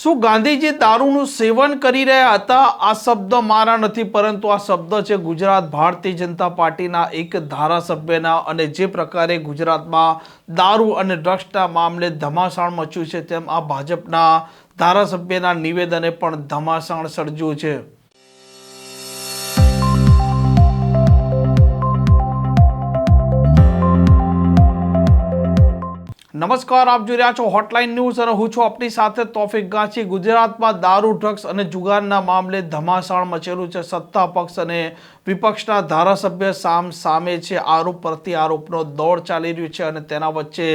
શું ગાંધીજી દારૂનું સેવન કરી રહ્યા હતા? આ શબ્દ મારા નથી, પરંતુ આ શબ્દ છે ગુજરાત ભારતીય જનતા પાર્ટીના એક ધારાસભ્યના અને જે પ્રકારે ગુજરાતમાં દારૂ અને ડ્રગ્સના મામલે ધમાસાણ મચ્યું છે તેમ આ ભાજપના ધારાસભ્યના નિવેદને પણ ધમાસાણ સર્જ્યું છે. નમસ્કાર, આપ જોઈ રહ્યા છો હોટલાઇન ન્યૂઝ અને હું છું આપની સાથે તોફિક ગાંચી ગુજરાતમાં દારૂ ડ્રગ્સ અને જુગારના મામલે ધમાસાણ મચેલું છે. સત્તા પક્ષ અને વિપક્ષના ધારાસભ્ય સામ સામે છે. આરોપ પ્રતિ આરોપનો દોડ ચાલી રહ્યું છે અને તેના વચ્ચે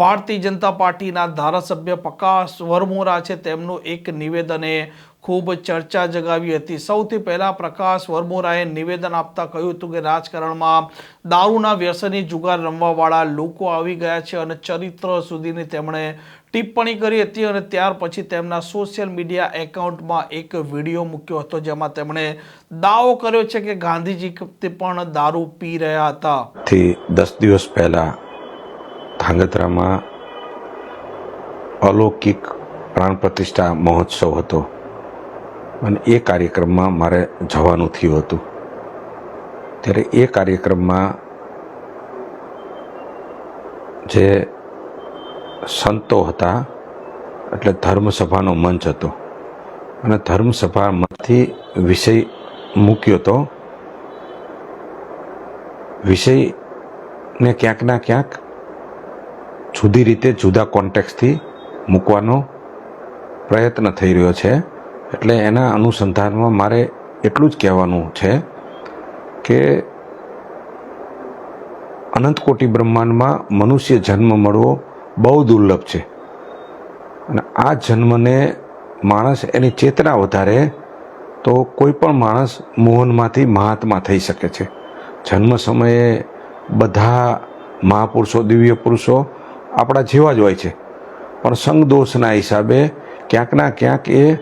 ભારતીય જનતા પાર્ટીના ધારાસભ્ય પ્રકાશ વરમોરા છે. તેમનું એક નિવેદને ખૂબ ચર્ચા જગાવી હતી. સૌથી પહેલાં પ્રકાશ વર્મોરાએ નિવેદન આપતા કહ્યું હતું કે રાજકારણમાં દારૂના વ્યસની જુગાર રમવાવાળા લોકો આવી ગયા છે અને ચરિત્ર સુધીની તેમણે ટિપ્પણી કરી હતી અને ત્યાર પછી તેમના સોશિયલ મીડિયા એકાઉન્ટમાં એક વીડિયો મૂક્યો હતો જેમાં તેમણે દાવો કર્યો છે કે ગાંધીજી પણ દારૂ પી રહ્યા હતા. દસ દિવસ પહેલાં ધાંગધ્રામાં અલૌકિક પ્રાણ પ્રતિષ્ઠા મહોત્સવ હતો. અને એ કાર્યક્રમમાં મારે જવાનું થયું હતું. ત્યારે એ કાર્યક્રમમાં જે સંતો હતા, એટલે ધર્મસભાનો મંચ હતો. અને ધર્મસભામાંથી વિષય મૂક્યો હતો વિષયને ક્યાંક ના ક્યાંક જુદી રીતે જુદા કોન્ટેક્સથી મૂકવાનો પ્રયત્ન થઈ રહ્યો છે. એટલે એના અનુસંધાનમાં મારે એટલું જ કહેવાનું છે કે અનંત કોટી બ્રહ્માંડમાં મનુષ્ય જન્મ મળવો બહુ દુર્લભ છે. અને આ જન્મને માણસ એની ચેતના વધારે તો કોઈ પણ માણસ મોહનમાંથી મહાત્મા થઈ શકે છે. જન્મ સમયે બધા મહાપુરુષો દિવ્ય પુરુષો આપણા જેવા જ હોય છે. પણ સંગદોષના હિસાબે ક્યાંક ના ક્યાંક એ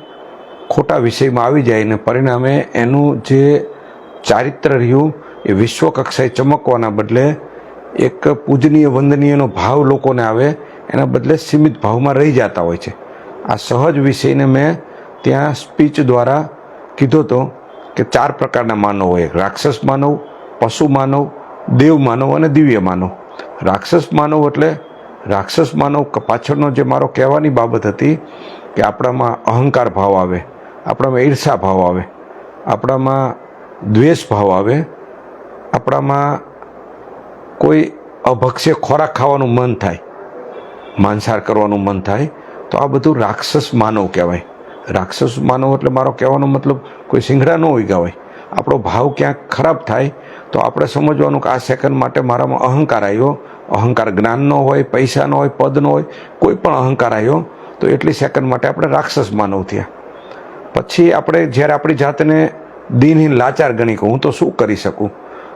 ખોટા વિષયમાં આવી જાય ને પરિણામે એનું જે ચારિત્ર રહ્યું, એ વિશ્વ કક્ષાએ ચમકવાના બદલે એક પૂજનીય, વંદનીયનો ભાવ લોકોને આવે, એના બદલે સીમિત ભાવમાં રહી જતા હોય છે. આ સહજ વિષયને મેં ત્યાં સ્પીચ દ્વારા કીધો હતો કે ચાર પ્રકારના માનવ હોય. રાક્ષસ માનવ, પશુ માનવ, દેવ માનવ અને દિવ્ય માનવ. રાક્ષસ માનવ એટલે રાક્ષસ માનવ પાછળનો જે મારો કહેવાની બાબત હતી કે આપણામાં અહંકાર ભાવ આવે, આપણામાં ઈર્ષા ભાવ આવે, આપણામાં દ્વેષ ભાવ આવે, આપણામાં કોઈ અભક્ષ્ય ખોરાક ખાવાનું મન થાય, માંસાહાર કરવાનું મન થાય, તો આ બધું રાક્ષસ માનવ કહેવાય. રાક્ષસ માનવ એટલે મારો કહેવાનો મતલબ કોઈ સિંગડા ન ઉગાવાય આપણો ભાવ ક્યાંક ખરાબ થાય, તો આપણે સમજવાનું કે આ સેકન્ડ માટે મારામાં અહંકાર આવ્યો. અહંકાર જ્ઞાનનો હોય પૈસાનો હોય પદનો હોય, કોઈ પણ અહંકાર આવ્યો તો એટલી સેકન્ડ માટે આપણે રાક્ષસ માનવ થયા. પછી આપણે જ્યારે આપણી જાતને દિનહીન લાચાર ગણી કહું હું તો શું કરી શકું?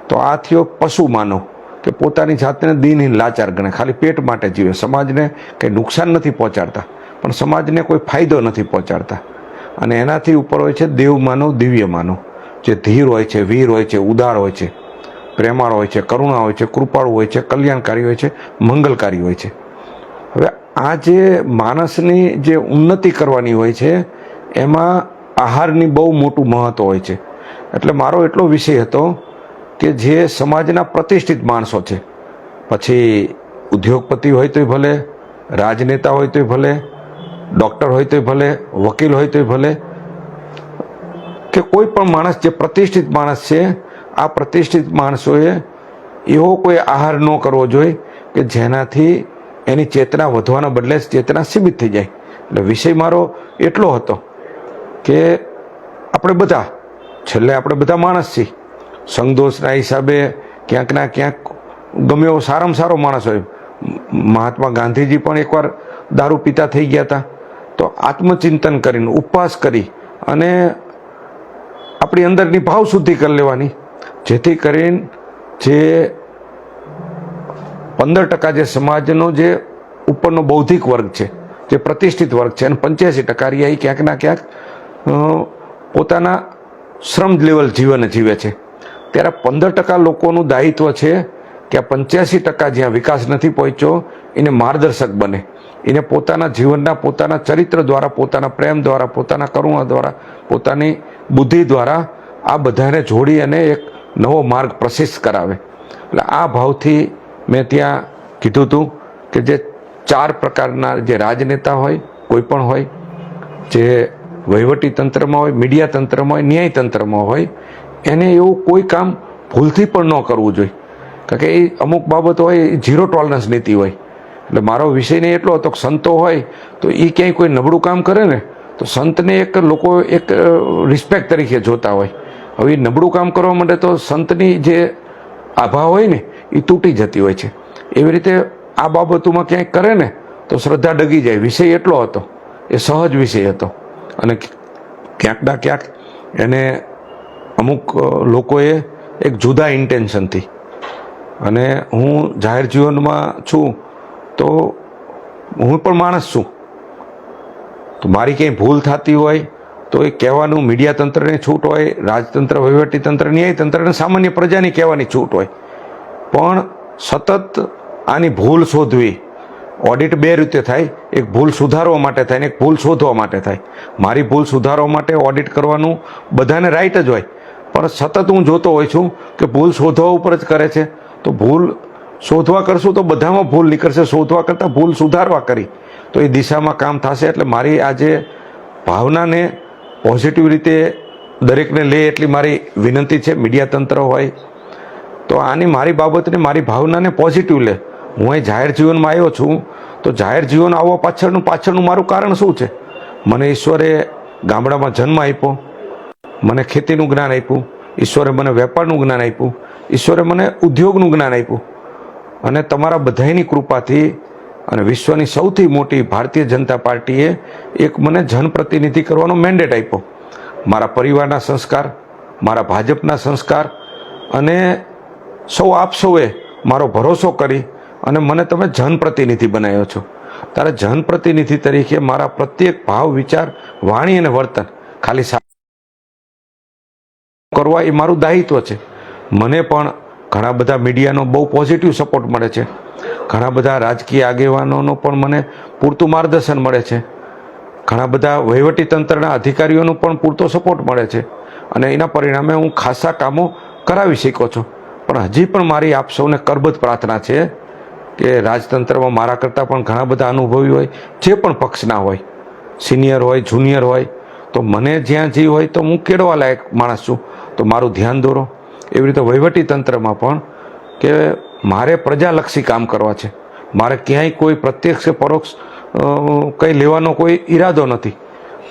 તો આ થયો પશુ માનવ, કે પોતાની જાતને દિનહીન લાચાર ગણે, ખાલી પેટ માટે જીવે. સમાજને કંઈ નુકસાન નથી પહોંચાડતા, પણ સમાજને કોઈ ફાયદો નથી પહોંચાડતા. અને એનાથી ઉપર હોય છે દેવ માનવ, દિવ્ય માનવ. જે ધીર હોય છે, વીર હોય છે, ઉદાર હોય છે, પ્રેમાળ હોય છે, કરુણા હોય છે, કૃપાળુ હોય છે, કલ્યાણકારી હોય છે, મંગલકારી હોય છે. હવે આ જે માણસની જે ઉન્નતિ કરવાની હોય છે, એમાં આહારની બહુ મોટું મહત્વ હોય છે. એટલે મારો એટલો વિષય હતો કે જે સમાજના પ્રતિષ્ઠિત માણસો છે. પછી ઉદ્યોગપતિ હોય તોય ભલે, રાજનેતા હોય તોય ભલે, ડૉક્ટર હોય તોય ભલે, વકીલ હોય તોય ભલે, કે કોઈ પણ માણસ જે પ્રતિષ્ઠિત માણસ છે, આ પ્રતિષ્ઠિત માણસોએ એવો કોઈ આહાર ન કરવો જોઈએ કે જેનાથી એની ચેતના વધવાના બદલે ચેતના સીમિત થઈ જાય. એટલે વિષય મારો એટલો હતો કે આપણે બધા, છેલ્લે આપણે બધા માણસ છીએ. સંગદોષના હિસાબે ક્યાંક ના ક્યાંક ગમે એવો સારામાં સારો માણસ હોય. મહાત્મા ગાંધીજી પણ એકવાર દારૂ પીતા થઈ ગયા હતા. તો આત્મચિંતન કરીને, ઉપવાસ કરી અને આપણી અંદરની ભાવ શુદ્ધિ કરી લેવાની. જેથી કરીને જે પંદર ટકા જે સમાજનો જે ઉપરનો બૌદ્ધિક વર્ગ છે, જે પ્રતિષ્ઠિત વર્ગ છે, અને પંચ્યાસી ટકા રહ્યા એ ક્યાંક ના ક્યાંક પોતાના શ્રમ લેવલ જીવન જીવે છે. ત્યારે પંદર ટકા લોકોનું દાયિત્વ છે કે આ પંચ્યાસી ટકા જ્યાં વિકાસ નથી પહોંચ્યો, એને માર્ગદર્શક બને. એને પોતાના જીવનના, પોતાના ચરિત્ર દ્વારા, પોતાના પ્રેમ દ્વારા, પોતાના કરુણા દ્વારા, પોતાની બુદ્ધિ દ્વારા આ બધાને જોડી અને એક નવો માર્ગ પ્રશિસ્ત કરાવે. એટલે આ ભાવથી મેં ત્યાં કીધું હતું કે જે ચાર પ્રકારના જે રાજનેતા હોય, કોઈ પણ હોય, જે વહીવટી તંત્રમાં હોય, મીડિયા તંત્રમાં હોય, ન્યાય તંત્રમાં હોય, એને એવું કોઈ કામ ભૂલથી પણ ન કરવું જોઈએ. કારણ કે એ અમુક બાબતો હોય, એ ઝીરો ટોલરન્સ નીતિ હોય. એટલે મારો વિષય નહીં એટલો હતો કે સંતો હોય, તો એ ક્યાંય કોઈ નબળું કામ કરે ને, તો સંતને એક લોકો એક રિસ્પેક્ટ તરીકે જોતા હોય. હવે એ નબળું કામ કરવા માટે તો સંતની જે આભા હોય ને, એ તૂટી જતી હોય છે. એવી રીતે આ બાબતોમાં ક્યાંય કરે ને, તો શ્રદ્ધા ડગી જાય. વિષય એટલો હતો. એ સહજ વિષય હતો. અને ક્યાંક ના ક્યાંક એને અમુક લોકોએ એક જુદા ઇન્ટેન્શનથી અને હું જાહેર જીવનમાં છું, તો હું પણ માણસ છું. તો મારી ક્યાંય ભૂલ થતી હોય, તો એ કહેવાનું મીડિયા તંત્રને છૂટ હોય, રાજતંત્ર, વહીવટી તંત્ર ન્યાયતંત્રને સામાન્ય પ્રજાની કહેવાની છૂટ હોય. પણ સતત આની ભૂલ શોધવી. ઓડિટ બે રીતે થાય. એક ભૂલ સુધારવા માટે થાય ને એક ભૂલ શોધવા માટે થાય. મારી ભૂલ સુધારવા માટે ઓડિટ કરવાનું બધાને રાઈટ જ હોય. પણ સતત હું જોતો હોઉં છું કે ભૂલ શોધવા ઉપર જ કરે છે. તો ભૂલ શોધવા કરશું તો બધામાં ભૂલ નીકળશે. શોધવા કરતાં ભૂલ સુધારવા કરી. તો એ દિશામાં કામ થશે. એટલે મારી આજે ભાવનાને પોઝિટિવ રીતે દરેકને લે એટલી મારી વિનંતી છે. મીડિયા તંત્ર હોય. તો આની મારી બાબતને, મારી ભાવનાને પોઝિટિવ લે. હું અહીં જાહેર જીવનમાં આવ્યો છું, તો જાહેર જીવન આવવા પાછળનું પાછળનું મારું કારણ શું છે? મને ઈશ્વરે ગામડામાં જન્મ આપ્યો, મને ખેતીનું જ્ઞાન આપ્યું, ઈશ્વરે મને વેપારનું જ્ઞાન આપ્યું, ઈશ્વરે મને ઉદ્યોગનું જ્ઞાન આપ્યું. અને તમારા બધાની કૃપાથી અને વિશ્વની સૌથી મોટી ભારતીય જનતા પાર્ટીએ એક મને જનપ્રતિનિધિ કરવાનો મેન્ડેટ આપ્યો. મારા પરિવારના સંસ્કાર, મારા ભાજપના સંસ્કાર અને સૌ આપ સૌએ મારો ભરોસો કરી અને મને તમે જનપ્રતિનિધિ બનાવ્યો છો. ત્યારે જનપ્રતિનિધિ તરીકે મારા પ્રત્યેક ભાવ, વિચાર, વાણી અને વર્તન ખાલી કરવા એ મારું દાયિત્વ છે. મને પણ ઘણા બધા મીડિયાનો બહુ પોઝિટિવ સપોર્ટ મળે છે. ઘણા બધા રાજકીય આગેવાનોનો પણ મને પૂરતું માર્ગદર્શન મળે છે. ઘણા બધા વહીવટી તંત્રના અધિકારીઓનો પણ પૂરતો સપોર્ટ મળે છે. અને એના પરિણામે હું ખાસા કામો કરાવી શકો છું. પણ હજી પણ મારી આપ સૌને કરબદ્ધ પ્રાર્થના છે કે રાજતંત્રમાં મારા કરતાં પણ ઘણા બધા અનુભવી હોય, જે પણ પક્ષના હોય, સિનિયર હોય, જુનિયર હોય, તો મને જ્યાં જે હોય તો હું કેળવા લાયક માણસ છું. તો મારું ધ્યાન દોરો. એવી રીતે વહીવટી તંત્રમાં પણ કે મારે પ્રજાલક્ષી કામ કરવા છે. મારે ક્યાંય કોઈ પ્રત્યક્ષ કે પરોક્ષ કંઈ લેવાનો કોઈ ઈરાદો નથી.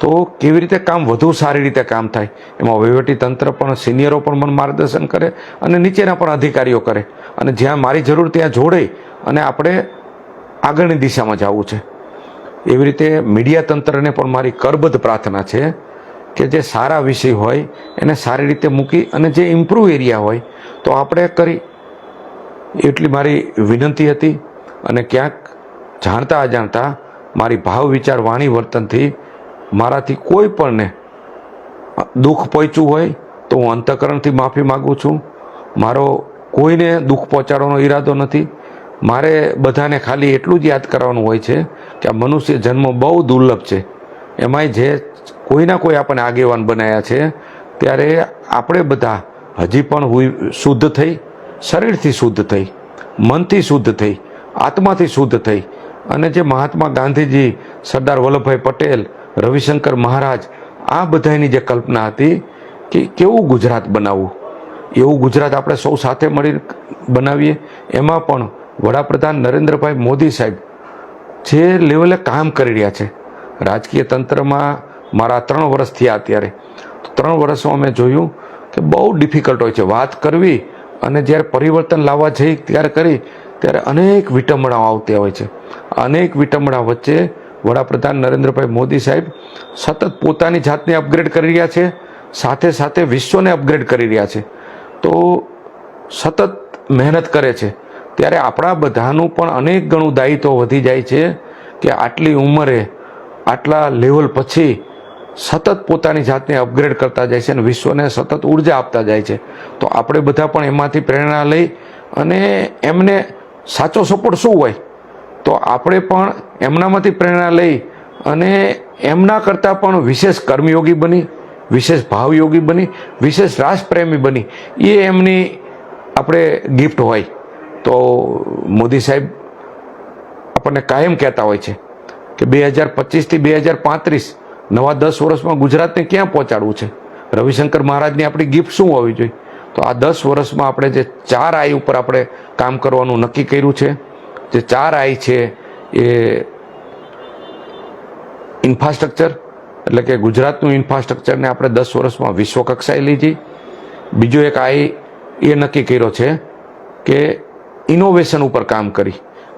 તો કેવી રીતે કામ વધુ સારી રીતે કામ થાય? એમાં વહીવટી તંત્ર પણ, સિનિયરો પણ મને માર્ગદર્શન કરે અને નીચેના પણ અધિકારીઓ કરે. અને જ્યાં મારી જરૂર ત્યાં જોડે અને આપણે આગળની દિશામાં જવું છે. એવી રીતે મીડિયા તંત્રને પણ મારી કરબદ્ધ પ્રાર્થના છે કે જે સારા વિષય હોય, એને સારી રીતે મૂકી અને જે ઇમ્પ્રૂવ એરિયા હોય, તો આપણે કરી. એટલી મારી વિનંતી હતી અને ક્યાંક જાણતા અજાણતા મારી ભાવ વિચાર વાણી વર્તનથી મારાથી કોઈ પણને દુઃખ પહોંચ્યું હોય, તો હું અંતકરણથી માફી માગું છું. મારો કોઈને દુઃખ પહોંચાડવાનો ઈરાદો નથી. મારે બધાને ખાલી એટલું જ યાદ કરવાનું હોય છે કે આ મનુષ્ય જન્મ બહુ દુર્લભ છે. એમાંય જે કોઈના કોઈ આપણને આગેવાન બનાવ્યા છે, ત્યારે આપણે બધા હજી પણ શુદ્ધ થઈ, શરીરથી શુદ્ધ થઈ, મનથી શુદ્ધ થઈ, આત્માથી શુદ્ધ થઈ. અને જે મહાત્મા ગાંધીજી, સરદાર વલ્લભભાઈ પટેલ, રવિશંકર મહારાજ, આ બધાની જે કલ્પના હતી કે કેવું ગુજરાત બનાવવું. એવું ગુજરાત આપણે સૌ સાથે મળી બનાવીએ. એમાં પણ વડાપ્રધાન નરેન્દ્રભાઈ મોદી સાહેબ જે લેવલે કામ કરી રહ્યા છે. રાજકીય તંત્રમાં મારા ત્રણ વર્ષ થયા અત્યારે. તો ત્રણ વર્ષમાં મેં જોયું કે બહુ ડિફિકલ્ટ હોય છે. વાત કરવી અને જ્યારે પરિવર્તન લાવવા જઈ ત્યારે કરી, ત્યારે અનેક વિટંબણાઓ આવતી હોય છે. અનેક વિટંબણા વચ્ચે વડાપ્રધાન નરેન્દ્રભાઈ મોદી સાહેબ સતત પોતાની જાતને અપગ્રેડ કરી રહ્યા છે, સાથે સાથે વિશ્વને અપગ્રેડ કરી રહ્યા છે. તો સતત મહેનત કરે છે. ત્યારે આપણા બધાનું પણ અનેક ગણું દાયિત્વ વધી જાય છે કે આટલી ઉંમરે, આટલા લેવલ પછી સતત પોતાની જાતને અપગ્રેડ કરતા જાય છે અને વિશ્વને સતત ઊર્જા આપતા જાય છે. તો આપણે બધા પણ એમાંથી પ્રેરણા લઈ અને એમને સાચો સપોર્ટ શું હોય? તો આપણે પણ એમનામાંથી પ્રેરણા લઈ અને એમના કરતાં પણ વિશેષ કર્મયોગી બની, વિશેષ ભાવયોગી બની, વિશેષ રાષ્ટ્રપ્રેમી બની. એ એમની આપણે ગિફ્ટ હોય. તો મોદી સાહેબ આપણને કાયમ કહેતા હોય છે કે બે હજાર પચીસથી બે હજાર પાંત્રીસ નવા દસ વર્ષમાં ગુજરાતને ક્યાં પહોંચાડવું છે? રવિશંકર મહારાજની આપણી ગિફ્ટ શું હોવી જોઈએ? તો આ દસ વર્ષમાં આપણે જે ચાર આઈ ઉપર આપણે કામ કરવાનું નક્કી કર્યું છે, જે ચાર આઈ છે એ ઇન્ફ્રાસ્ટ્રક્ચર, એટલે કે ગુજરાતનું ઇન્ફ્રાસ્ટ્રક્ચરને આપણે દસ વર્ષમાં વિશ્વ કક્ષાએ લીધી. બીજો એક આઈ એ નક્કી કર્યો છે કે ઇનોવેશન ઉપર કામ કરી.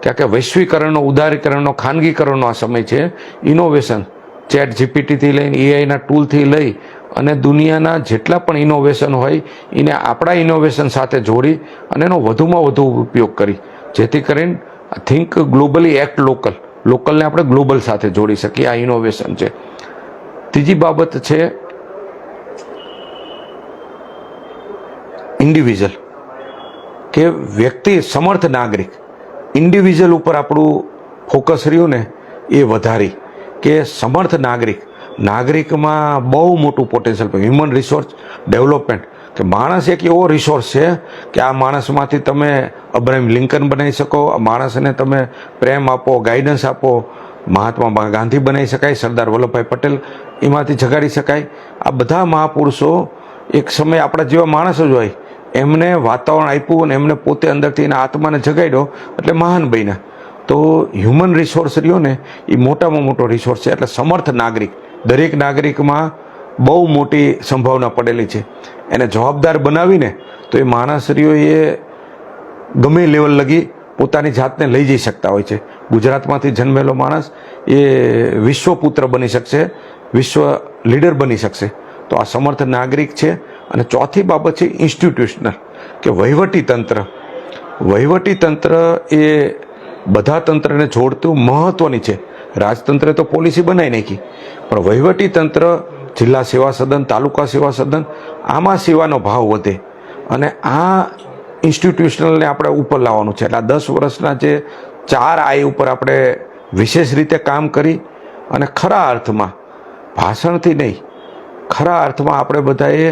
કારણ કે વૈશ્વિકરણનો, ઉદારીકરણનો, ખાનગીકરણનો આ સમય છે. ઇનોવેશન ચેટ જીપીટીથી લઈને એઆઈના ટૂલથી લઈ અને દુનિયાના જેટલા પણ ઇનોવેશન હોય, એને આપણા ઇનોવેશન સાથે જોડી અને એનો વધુમાં વધુ ઉપયોગ કરી. જેથી કરીને થિંક ગ્લોબલી એક્ટ લોકલ લોકલને આપણે ગ્લોબલ સાથે જોડી શકીએ. આ ઇનોવેશન છે. ત્રીજી બાબત છે ઇન્ડિવિજ્યુઅલ કે વ્યક્તિ સમર્થ નાગરિક ઇન્ડિવિજ્યુઅલ ઉપર આપણું ફોકસ રહ્યું ને, એ વધારી. કે સમર્થ નાગરિક, નાગરિકમાં બહુ મોટું પોટેન્શિયલ હ્યુમન રિસોર્સ ડેવલપમેન્ટ કે માણસ એક એવો રિસોર્સ છે કે આ માણસમાંથી તમે અબ્રાહિમ લિંકન બનાવી શકો, આ માણસને તમે પ્રેમ આપો ગાઈડન્સ આપો, મહાત્મા ગાંધી બનાવી શકાય, સરદાર વલ્લભભાઈ પટેલ એમાંથી જગાડી શકાય. આ બધા મહાપુરુષો એક સમય આપણા જેવા માણસ જ હોય. એમને વાતાવરણ આપ્યું અને એમને પોતે અંદરથી એના આત્માને જગાડ્યો, એટલે મહાન બન્યા. તો હ્યુમન રિસોર્સ રહ્યો ને એ મોટામાં મોટો રિસોર્સ છે. એટલે સમર્થ નાગરિક, દરેક નાગરિકમાં બહુ મોટી સંભાવના પડેલી છે. એને જવાબદાર બનાવીને તો એ માણસ રહ્યો એ ગમે લેવલ લગી પોતાની જાતને લઈ જઈ શકતા હોય છે. ગુજરાતમાંથી જન્મેલો માણસ એ વિશ્વપુત્ર બની શકશે, વિશ્વ લીડર બની શકશે. તો આ સમર્થ નાગરિક છે. અને ચોથી બાબત છે ઇન્સ્ટિટ્યુશનલ કે વહીવટી તંત્ર. વહીવટી તંત્ર એ બધા તંત્રને જોડતું મહત્વની છે. રાજતંત્રે તો પોલિસી બનાવી નાખી. પણ વહીવટી તંત્ર જિલ્લા સેવા સદન, તાલુકા સેવા સદન, આમાં સેવાનો ભાવ વધે. અને આ ઇન્સ્ટિટ્યુશનલને આપણે ઉપર લાવવાનું છે. એટલે આ દસ વર્ષના જે ચાર આઈ ઉપર આપણે વિશેષ રીતે કામ કરી અને ખરા અર્થમાં ભાષણથી નહીં, ખરા અર્થમાં આપણે બધાએ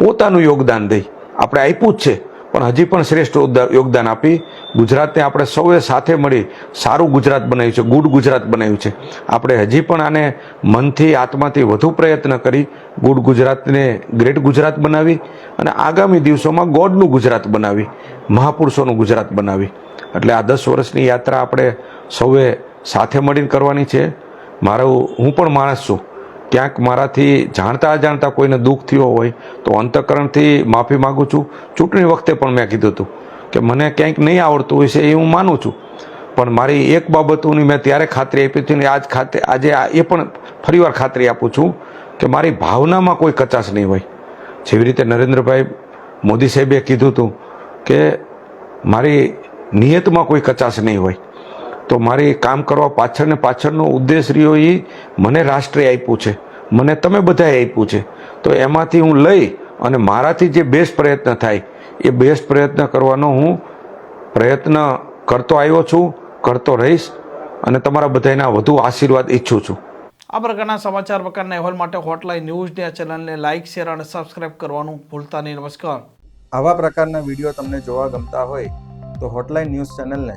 પોતાનું યોગદાન દઈ. આપણે આપ્યું જ છે, પણ હજી પણ શ્રેષ્ઠ યોગદાન આપી ગુજરાતને આપણે સૌએ સાથે મળી સારું ગુજરાત બનાવ્યું છે, ગુડ ગુજરાત બનાવ્યું છે. આપણે હજી પણ આને મનથી, આત્માથી વધુ પ્રયત્ન કરી ગુડ ગુજરાતને ગ્રેટ ગુજરાત બનાવી અને આગામી દિવસોમાં ગોડનું ગુજરાત બનાવી, મહાપુરુષોનું ગુજરાત બનાવી. એટલે આ દસ વર્ષની યાત્રા આપણે સૌએ સાથે મળીને કરવાની છે. મારું હું પણ માણસ છું. ક્યાંક મારાથી જાણતા અજાણતા કોઈને દુઃખ થયો હોય તો અંતકરણથી માફી માગું છું. ચૂંટણી વખતે પણ મેં કીધું હતું કે મને ક્યાંક નહીં આવડતું હોય છે એ હું માનું છું. પણ મારી એક બાબતોની મેં ત્યારે ખાતરી આપી હતી ને આજ ખાતે આજે એ પણ ફરીવાર ખાતરી આપું છું કે મારી ભાવનામાં કોઈ કચાશ નહીં હોય. જેવી રીતે નરેન્દ્રભાઈ મોદી સાહેબે કીધું હતું કે મારી નિયતમાં કોઈ કચાશ નહીં હોય. તો મારી કામ કરવા પાછળ ને પાછળનો ઉદ્દેશ રહ્યો એ મને રાષ્ટ્રે આપ્યું છે. મને તમે બધાએ આપ્યું છે. તો એમાંથી હું લઈ અને મારાથી જે બેસ્ટ પ્રયત્ન થાય એ બેસ્ટ પ્રયત્ન કરવાનો હું પ્રયત્ન કરતો આવ્યો છું કરતો રહીશ અને તમારા બધાના વધુ આશીર્વાદ ઈચ્છું છું. આ પ્રકારના સમાચાર પ્રકારના અહેવાલ માટે હોટલાઇન ન્યૂઝની આ ચેનલને લાઇક શેર અને સબસ્ક્રાઇબ કરવાનું ભૂલતા નહીં. નમસ્કાર. આવા પ્રકારના વીડિયો તમને જોવા ગમતા હોય તો હોટલાઇન ન્યૂઝ ચેનલને